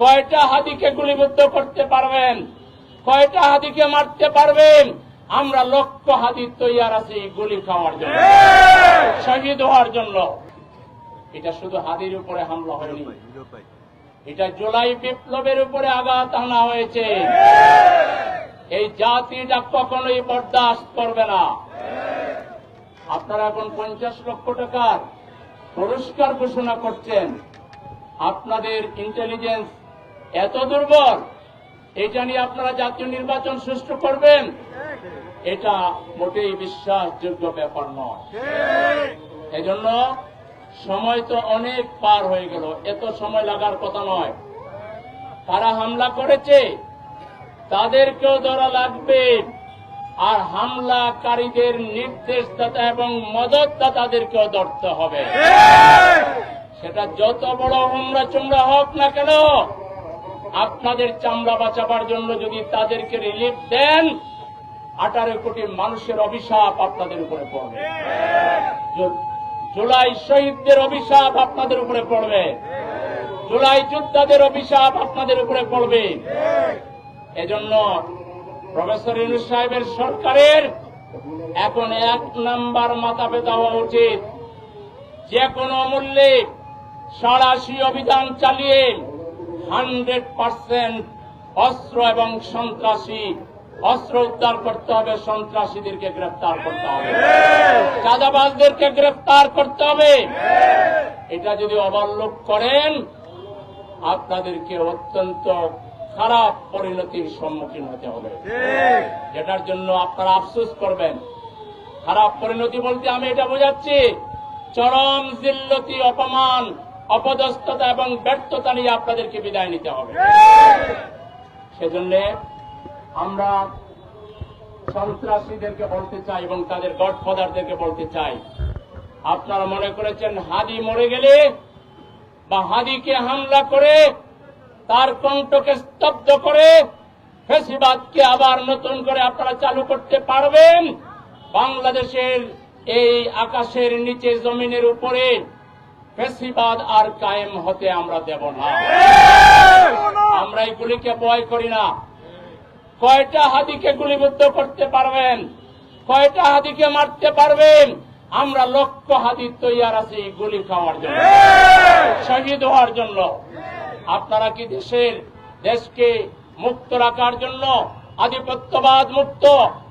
কয়টা হাদিকে গুলিবদ্ধ করতে পারবেন? কয়টা হাদিকে মারতে পারবেন? আমরা লক্ষ হাদি তৈয়ার আছি গুলি খাওয়ার জন্য। শহীদ হওয়ার জন্য। এটা শুধু হাদির উপরে হামলা হয়নি। এটা জুলাই বিপ্লবের উপরে আঘাত আনা হয়েছে। এই জাতিটা কখনোই বরদাস্ত করবে না। আপনারা এখন পঞ্চাশ লক্ষ টাকার পুরস্কার ঘোষণা করছেন। আপনাদের ইন্টেলিজেন্স এত দুর্বল। এটা নিয়ে আপনারা জাতীয় নির্বাচন সুষ্ঠু করবেন? এটা মোটেই বিশ্বাসযোগ্য ব্যাপার নয়। এজন্য সময় তো অনেক পার হয়ে গেল। এত সময় লাগার কথা নয়। তারা হামলা করেছে। তাদেরকেও ধরা লাগবে। আর হামলাকারীদের নির্দেশদাতা এবং মদতদাতাদেরকেও ধরতে হবে। সেটা যত বড় হুমরা চুমরা হোক না কেন আপনাদের চামড়া বাঁচাবার জন্য যদি তাদেরকে রিলিফ দেন, আঠারো কোটি মানুষের অভিশাপ আপনাদের উপরে পড়বে। জুলাই শহীদদের অভিশাপ আপনাদের উপরে পড়বে। জুলাই যোদ্ধাদের অভিশাপ আপনাদের উপরে পড়বে। এজন্য প্রফেসর ইউনুস সাহেবের সরকারের এখন এক নাম্বার মাথা ব্যথা হওয়া উচিত। যে কোনো মূল্যে সাড়াশি অভিযান চালিয়ে হান্ড্রেড পার্সেন্ট অস্ত্র এবং সন্ত্রাসী, অস্ত্র উদ্ধার করতে হবে, সন্ত্রাসীদেরকে গ্রেফতার করতে হবে। চাঁদাবাজদেরকে গ্রেফতার করতে হবে। এটা যদি অবলোক করেন, আপনাদেরকে অত্যন্ত খারাপ পরিণতির সম্মুখীন হতে হবে। যেটার জন্য আপনারা আফসোস করবেন। খারাপ পরিণতি বলতে আমি এটা বোঝাচ্ছি, চরম জিল্লতি, অপমান অপদস্থতা এবং ব্যর্থতা নিয়ে আপনাদেরকে বিদায় নিতে হবে। সেজন্য আমরা সন্ত্রাসীদেরকে বলতে চাই এবং তাদের গডফাদারদেরকে বলতে চাই। আপনারা মনে করেছেন হাদি মরে গেলে বা হাদিকে হামলা করে তার কণ্ঠকে স্তব্ধ করে ফেসিবাদকে আবার নতুন করে আপনারা চালু করতে পারবেন? বাংলাদেশের এই আকাশের নিচে জমিনের উপরে ফেসিবাদ আর কায়েম হতে আমরা দেব না। আমরা এগুলিকে ভয় করি না। কয়টা হাদিকে গুলিবদ্ধ করতে পারবেন? কয়টা হাদিকে মারতে পারবেন? আমরা লক্ষ হাদি তৈয়ার আছি গুলি খাওয়ার জন্য। শহীদ হওয়ার জন্য। আপনারা কি দেশের দেশকে মুক্ত রাখার জন্য, আধিপত্যবাদ মুক্ত,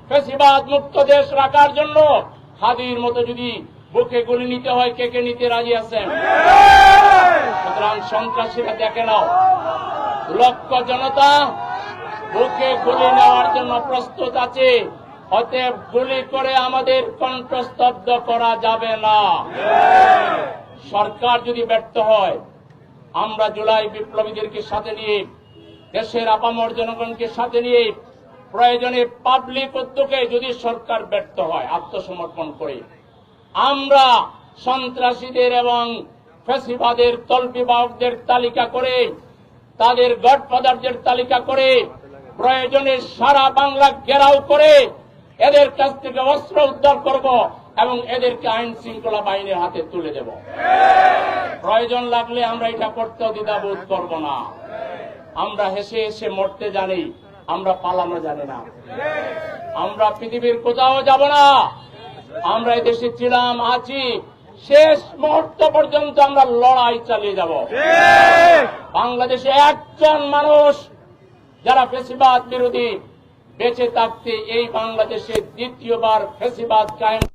ফেসিবাদ মুক্ত দেশ রাখার জন্য হাদির মতো যদি বুকে গুলি নিতে হয়, কে কে নিতে রাজি আছেন? সুতরাং সন্ত্রাসীরা দেখে নাও। লক্ষ জনতা বুকে গুলি নেওয়ার জন্য প্রস্তুত আছে। অতএব গুলি করে আমাদের কণ্ঠস্তব্ধ করা যাবে না। সরকার যদি ব্যর্থ হয়, আমরা জুলাই বিপ্লবীদেরকে সাথে নিয়ে, দেশের আপামর জনগণকে সাথে নিয়ে, প্রয়োজনে পাবলিক উদ্যোগে যদি সরকার ব্যর্থ হয়, আত্মসমর্পণ করে আমরা সন্ত্রাসীদের এবং ফেসিবাদের তল্পিবাহকদের তালিকা করে, তাদের গডফাদারদের তালিকা করে, প্রয়োজনে সারা বাংলা ঘেরাও করে এদের কাছ থেকে অস্ত্র উদ্ধার করব এবং এদেরকে আইন শৃঙ্খলা বাহিনীর হাতে তুলে দেব। প্রয়োজন লাগলে আমরা এটা করতেও দ্বিধাবোধ করব না। আমরা হেসে হেসে মরতে জানি, আমরা পালানো জানি না। আমরা পৃথিবীর কোথাও যাব না। আমরা এই দেশে ছিলাম আছি। শেষ মুহূর্ত পর্যন্ত আমরা লড়াই চালিয়ে যাব। বাংলাদেশে একজন মানুষ যারা ফেসিবাদ বিরোধী বেঁচে থাকতে এই বাংলাদেশে দ্বিতীয়বার ফেসিবাদ কায়েম